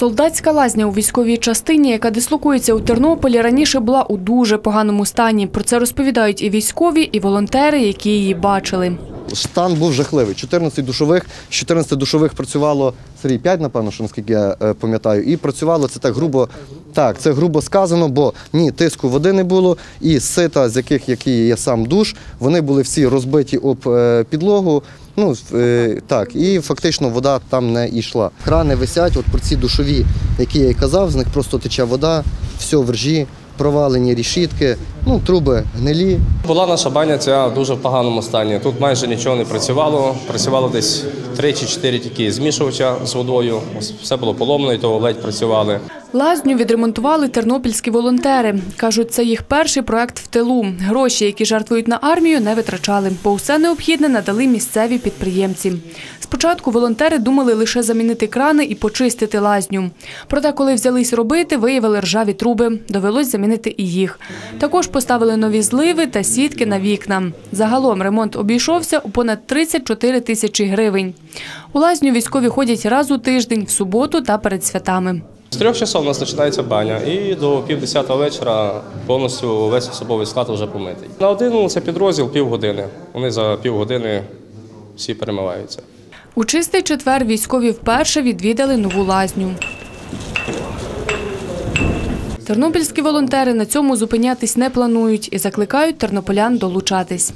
Солдатська лазня у військовій частині, яка дислокується у Тернополі, раніше була у дуже поганому стані. Про це розповідають і військові, і волонтери, які її бачили. Стан був жахливий. 14 душових, з 14 душових працювало Сергій 5, напевно, що наскільки я е, пам'ятаю. І працювало це так грубо. Так, це грубо сказано, бо ні, тиску води не було, і сита, з яких які є сам душ, вони були всі розбиті об е, підлогу. Ну е, так, і фактично вода там не йшла. Крани висять, от про ці душові, які я й казав, з них просто тече вода, все в ржі, провалені рішітки, ну труби гнилі. Була наша баня ця в дуже поганому стані. Тут майже нічого не працювало. Працювало десь 3 чи 4 тільки змішувача з водою. Все було поломано, і то ледь працювали. Лазню відремонтували тернопільські волонтери. Кажуть, це їх перший проект в тилу. Гроші, які жертвують на армію, не витрачали, бо усе необхідне надали місцеві підприємці. Спочатку волонтери думали лише замінити крани і почистити лазню. Проте, коли взялись робити, виявили ржаві труби. Довелось замінити і їх. Також поставили нові зливи та сітки на вікна. Загалом ремонт обійшовся у понад 34 тисячі гривень. У лазню військові ходять раз у тиждень, в суботу та перед святами. З трьох часов у нас починається баня, і до пів десятого вечора повністю весь особовий склад вже помитий. На один це підрозділ півгодини. Вони за півгодини всі перемиваються. У чистий четвер військові вперше відвідали нову лазню. Тернопільські волонтери на цьому зупинятись не планують і закликають тернополян долучатись.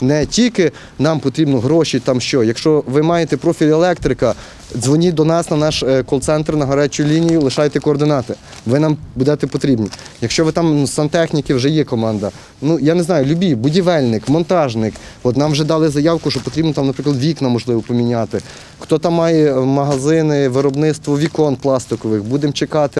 Не тільки нам потрібно гроші, там що. Якщо ви маєте профіль електрика, дзвоніть до нас на наш е, кол-центр на гарячу лінію, лишайте координати. Ви нам будете потрібні. Якщо ви там ну, сантехніки вже є команда, ну я не знаю, любі, будівельник, монтажник. От нам вже дали заявку, що потрібно там, наприклад, вікна можливо поміняти. Хто там має е, магазини, виробництво вікон пластикових, будемо чекати.